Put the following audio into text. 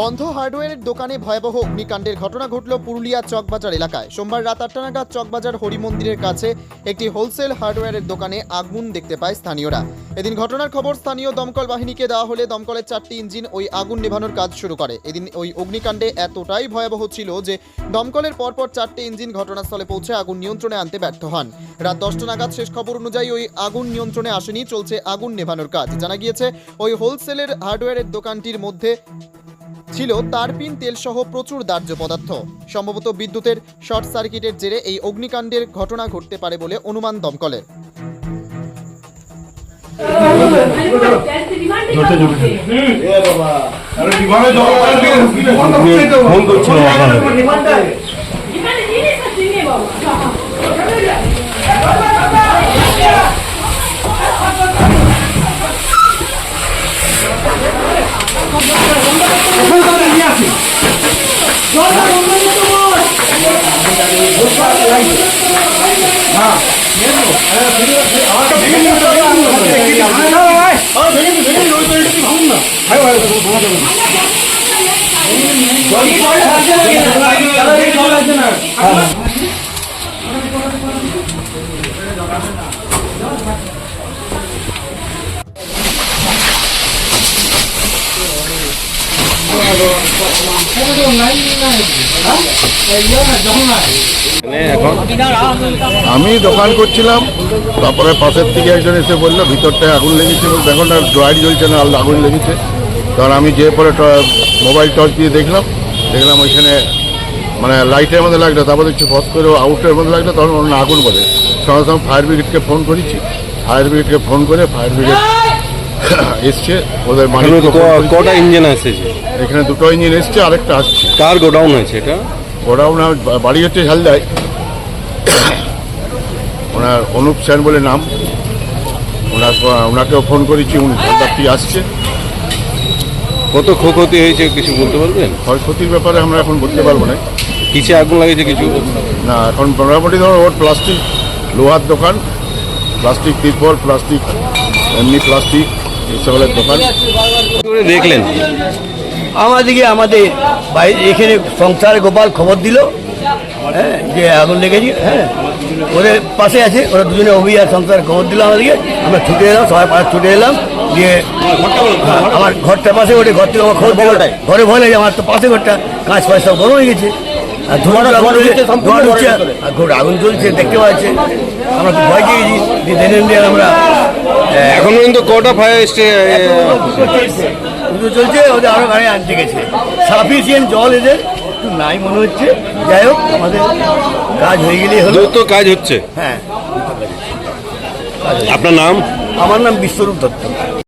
বন্ধ হার্ডওয়্যারের দোকানে ভয়াবহ অগ্নিকাণ্ডের ঘটনা ঘটল পুরুলিয়া চকবাজার এলাকায়। সোমবার রাত আটটা নাগাদ চকবাজার হরি মন্দিরের কাছে একটি হোলসেল হার্ডওয়্যারের দোকানে আগুন দেখতে পায় স্থানীয়রা। এদিন ঘটনার খবর, স্থানীয় দমকল বাহিনীকে দেওয়া হলে দমকলের চারটি ইঞ্জিন ওই আগুন নেভানোর কাজ শুরু করে। এদিন ওই অগ্নিকাণ্ডে এতটাই ভয়াবহ ছিল যে দমকলের পরপর চারটি ইঞ্জিন ঘটনাস্থলে পৌঁছে আগুন নিয়ন্ত্রণে আনতে ব্যর্থ হন। রাত দশটা নাগাদ শেষ খবর অনুযায়ী ওই আগুন নিয়ন্ত্রণে আসেনি, চলছে আগুন নেভানোর কাজ। জানা গিয়েছে, ওই হোলসেলের হার্ডওয়্যারের দোকানটির মধ্যে ছিল তারপিন তেলসহ প্রচুর দাহ্য পদার্থ। সম্ভবত বিদ্যুতের শর্ট সার্কিটের জেরে এই অগ্নিকাণ্ডের ঘটনা ঘটতে পারে বলে অনুমান দমকলের। ফোন 아, আমি দোকান করছিলাম, তারপরে পাশের থেকে একজন এসে বলল, ভিতরটায় আগুন লেগেছে। এখন আর ড্রয়ার জ্বলছে না আগুন লেগেছে। তখন আমি যে পরে মোবাইল টর্চ দিয়ে দেখলাম দেখলাম ওইখানে মানে লাইটের মধ্যে লাগল, তারপর দেখছি ফস করে আউটের মধ্যে লাগল, তখন অন্য আগুন বলে সঙ্গে সঙ্গে ফায়ার ব্রিগেডকে ফোন করেছি। ফায়ার ব্রিগেডকে ফোন করে ফায়ার ব্রিগেড এসছে ওদের করেছি। কটা ইঞ্জিন এসেছে এখানে দুটো ইঞ্জিন এসছে আরেকটা আসছে। কার গোডাউন হয়েছে এটা? গোডাউন বাড়ি হচ্ছে ঝালদায়। ওনার অনুপ সেন বলে নাম। ওনার ওনাকেও ফোন করেছি উনি ঝালদারটি আসছে। কত ক্ষয়ক্ষতি হয়েছে কিছু বলতে পারবেন? ক্ষয়ক্ষতির ব্যাপারে আমরা এখন বলতে পারব না। কিসে আগুন লাগিয়েছে কিছু? না এখন মোটামুটি ধরো ওর প্লাস্টিক লোহার দোকান। প্লাস্টিক তিরপল প্লাস্টিক এমনি প্লাস্টিক দোকান দেখলেন। আমাদেরকে আমাদের বাইরে এখানে সংসার গোপাল খবর দিল হ্যাঁ যে আগুন লেগেছে হ্যাঁ ওদের পাশে আছে ওরা দুজনে অভি আর সংসার খবর দিল আমাদেরকে আমরা ছুটে এলাম সবাই পাড়া ছুটে এলাম দিয়ে আমার ঘরটার পাশে ওঠে ঘর থেকে আমার খবর দিল ঘরে ভয় লাগে আমার তো পাশে ঘরটা কাঁচ ফাঁচ সব গরম হয়ে গেছে। আর আগুন চলছে দেখতে পাচ্ছে আমরা তো ভয় পেয়ে গেছি দিয়ে দেন আমরা পর্যন্ত কটা ফায়ার চলছে ওদের আরও গাড়ি আনতে গেছে। সাফিসিয়েন্ট জল এদের একটু নাই মনে হচ্ছে। যাই হোক আমাদের কাজ হয়ে গেলেই হলো। তো কাজ হচ্ছে? হ্যাঁ। আপনার নাম? আমার নাম বিশ্বরূপ দত্ত।